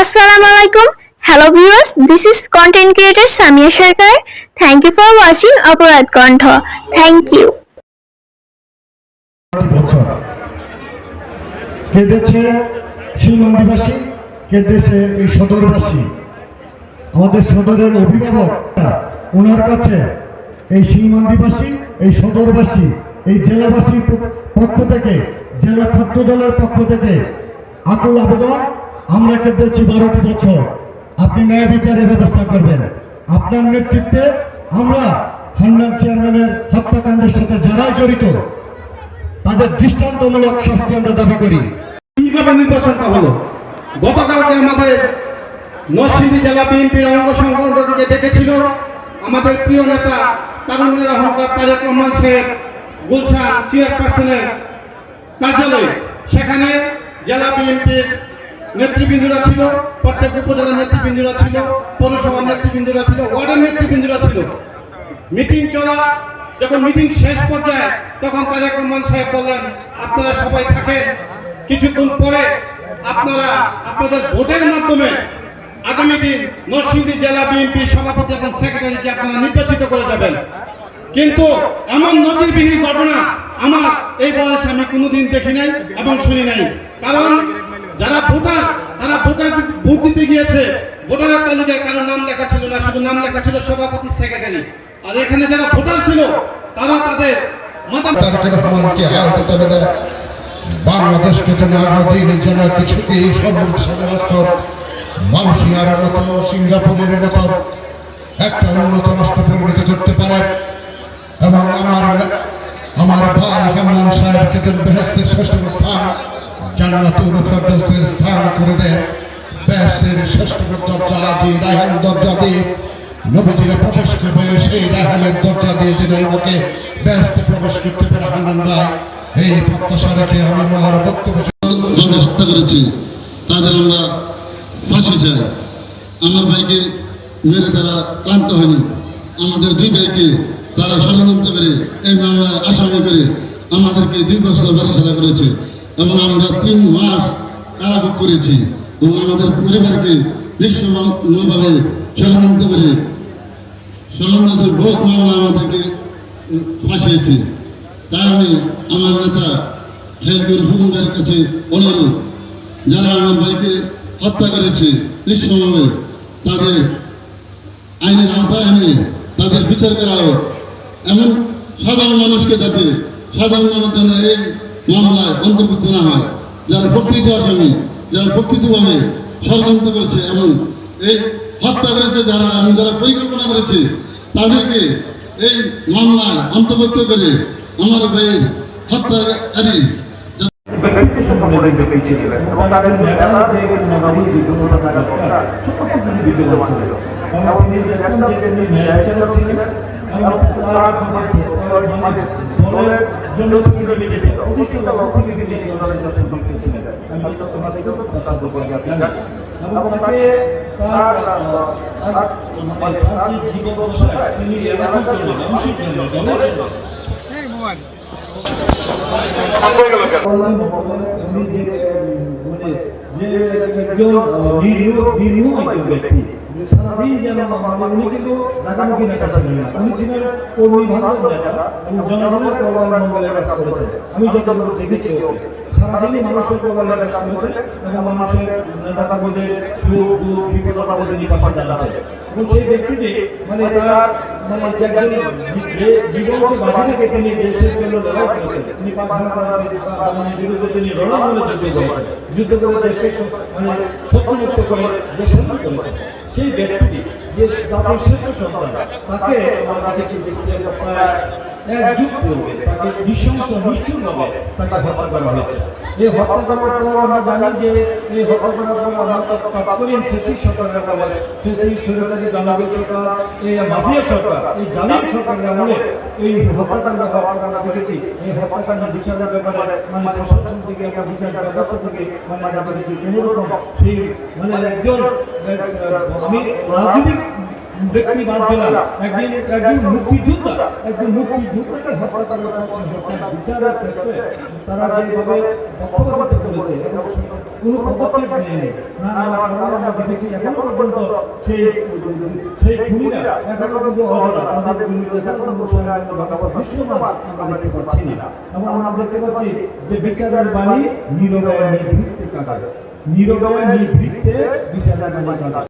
alaikum. Hello viewers, this is content creator Samia Sharkar. Thank you for watching Aparad Kantha. Thank you. বছর কেঁদেছে সীমান্দিবাসী কেঁদেছে এই সদরবাসী আমাদের সদরের অভিভাবক ওনার কাছে এই সীমান্দিবাসী এই সদরবাসী এই জেলাবাসীর পক্ষ থেকে জেলা ছাত্র দলের পক্ষ থেকে আকুল আবেদন আমরা কেঁদেছি বারোটি বছর। আপনি ন্যায় বিচারের ব্যবস্থা করবেন। আপনার নেতৃত্বে আমরা হান্নান চেয়ারম্যানের হত্যাকাণ্ডের সাথে যারা জড়িত, তাদের দৃষ্টান্তমূলক শাস্তি আমরা দাবি করি। নির্বাচনটা হলো? গতকালকে আমাদের নরসিংদী জেলা বিএনপির অঙ্গ সংগঠনকে ডেকেছিল, আমাদের প্রিয় নেতা তারুণ্যের অহংকার তারেক রহমান সাহেব, গুলশান চেয়ারপারসনের কার্যালয়ে। সেখানে জেলা বিএনপির নেতৃবৃন্দরা ছিল, প্রত্যেক উপজেলার নেতৃবৃন্দরা ছিল, পৌরসভার নেতৃবৃন্দরা ছিল, ওয়ার্ডের নেতৃবৃন্দরা ছিল। মিটিং চলা, যখন মিটিং শেষ পর্যায়ে তখন তারেক রহমান সাহেব বললেন, আপনারা সবাই থাকেন। কিছুক্ষণ পরে আপনারা আপনাদের ভোটের মাধ্যমে আগামী দিন নরসিংদী জেলা বিএনপি সভাপতি এবং সেক্রেটারিকে আপনারা নির্বাচিত করে যাবেন। কিন্তু এমন নজিরবিহীন ঘটনা আমার এই বয়সে আমি কোনোদিন দেখি নাই এবং শুনি নাই। কারণ যারা ভোটার, তারা ভোটার ভোট দিতে গিয়েছে। ভোটারের তালিকায় কারও নাম লেখা ছিল না, শুধু নাম লেখা ছিল সভাপতি সেক্রেটারি। আর এখানে যারা ভোটার ছিল, তারা তাদের বাংলাদেশকে যেন আগামী যেন কিছুকে সমৃদ্ধশালী রাষ্ট্র মালয়েশিয়ার মতো সিঙ্গাপুরের মতো একটা উন্নত রাষ্ট্র পরিণত করতে পারে। এবং আমার আমার ভাই হান্নান সাহেবকে বেহেস্তের শ্রেষ্ঠ স্থান জান্নাতুল স্থান করে দেয়। বেহেস্তের শ্রেষ্ঠ দরজা দিয়ে রায়হান দরজা দিয়ে নবীজিরা প্রবেশ করবে। সেই রাহানের দরজা দিয়ে যেন ওনাকে ব্যস্ত প্রবেশ করতে পারে হান্নান এই প্রত্যাশা রেখে আমি আমার বক্তব্য হত্যা করেছে, তাদের আমরা ফাঁসি চাই। আমার ভাইকে মেরে তারা ক্লান্ত হয়নি। আমাদের দুই ভাইকে তারা ষড়যন্ত্র করে, এই মামলার আসামি করে আমাদেরকে দুই বছর বাড়িছাড়া করেছে। এবং আমরা তিন মাস কারাভোগ করেছি এবং আমাদের পরিবারকে নিঃস্বভাবে ষড়যন্ত্র করে ষড়যন্ত্র বহুত মামলা আমাদেরকে ফাঁসিয়েছে। তাই আমি আমার নেতা খেলকুর ফুকুমের কাছে অনুরোধ, যারা আমার ভাইকে হত্যা করেছে নিঃসমভাবে তাদের আইনের আওতায় এনে তাদের বিচার করা হোক। এমন সাধারণ মানুষকে যাতে সাধারণ মানুষ এই মামলায় অন্তর্ভুক্ত না হয় যারা প্রকৃত আসামি যারা প্রকৃতভাবে ষড়যন্ত্র করেছে এবং এই হত্যা করেছে যারা এবং যারা পরিকল্পনা করেছে তাদেরকে এই মামলায় অন্তর্ভুক্ত করে আমার ভাইয়ের হত্যাকারী এবং তাদের সমস্ত কিছু বিদ্যমান ছিল। এবং যে মানে দলের জন্য দলের ছিলেন এবং তাকে তার তার যে জীবন দশায় তিনি এলাকার জন্য মানুষের জন্য দলের জন্য। যে একজন নিরীহ নিরীহ একজন ব্যক্তি সারাদিন যেন মানে উনি কিন্তু ঢাকামুখী নেতা ছিলেন না। উনি ছিলেন কর্মী বান্ধব নেতা, এবং জনগণের কল্যাণ মঙ্গলের কাজ করেছেন। আমি যতটুকু দেখেছি সারাদিনই মানুষের কল্যাণের কাজ করেছেন এবং মানুষের নেতা কর্মীদের সুখ, দুঃখ, বিপদ আপদে তিনি পাশে দাঁড়াতেন। এবং সেই ব্যক্তিটি মানে তার মানে একজন জীবনকে বাজি রেখে তিনি দেশের জন্য লড়াই করেছেন, তিনি পাক হানাদার মানে বিরুদ্ধে তিনি রণাঙ্গনে যুদ্ধ করেছেন যুদ্ধ করে দেশকে স- মানে শত্রুমুক্ত করে যে স্বাধীন করেছেন, সেই ব্যক্তিটি যে জাতির শ্রেষ্ঠ সন্তান, তাকে আমরা দেখেছি যে প্রায় এক যুগ পূর্বে তাকে নৃশংস, নিষ্ঠুরভাবে তাকে হত্যা করা হয়েছে। এই হত্যা করার পর আমরা জানি যে এই হত্যা করার পর আমরা তো তৎকালীন ফেসি সরকারের আমলে ফেসি স্বৈরাচারী দানবীয় সরকার, এই মাফিয়া সরকার, এই জালিম সরকারের আমলে এই হত্যাকাণ্ড হওয়ার আমরা দেখেছি, এই হত্যাকাণ্ড বিচারের ব্যাপারে মানে প্রশাসন থেকে একটা বিচার ব্যবস্থা থেকে মানে আমরা দেখেছি কোনোরকম সেই মানে একজন আমি রাজনৈতিক ব্যক্তি বাদ দিলাম। একদিন একজন মুক্তিযোদ্ধা একজন মুক্তিযোদ্ধাকে হত্যা করা হচ্ছে হত্যার বিচারের ক্ষেত্রে তারা যেভাবে পক্ষপাতিত্ব করেছে এবং কোনো পদক্ষেপ নেয়নি, না নেওয়ার কারণে আমরা দেখেছি এখনও পর্যন্ত সেই সেই খুনিরা এখনও কিন্তু অধরা। তাদের বিরুদ্ধে এখনও কোনো সাহায্য ব্যবস্থা দৃশ্যমান আমরা দেখতে পাচ্ছি না। এবং আমরা দেখতে পাচ্ছি যে বিচারের বাণী নীরবে নিভৃত্তে কাটায় নীরবে নিভৃত্তে বিচারের বাণী কাটায়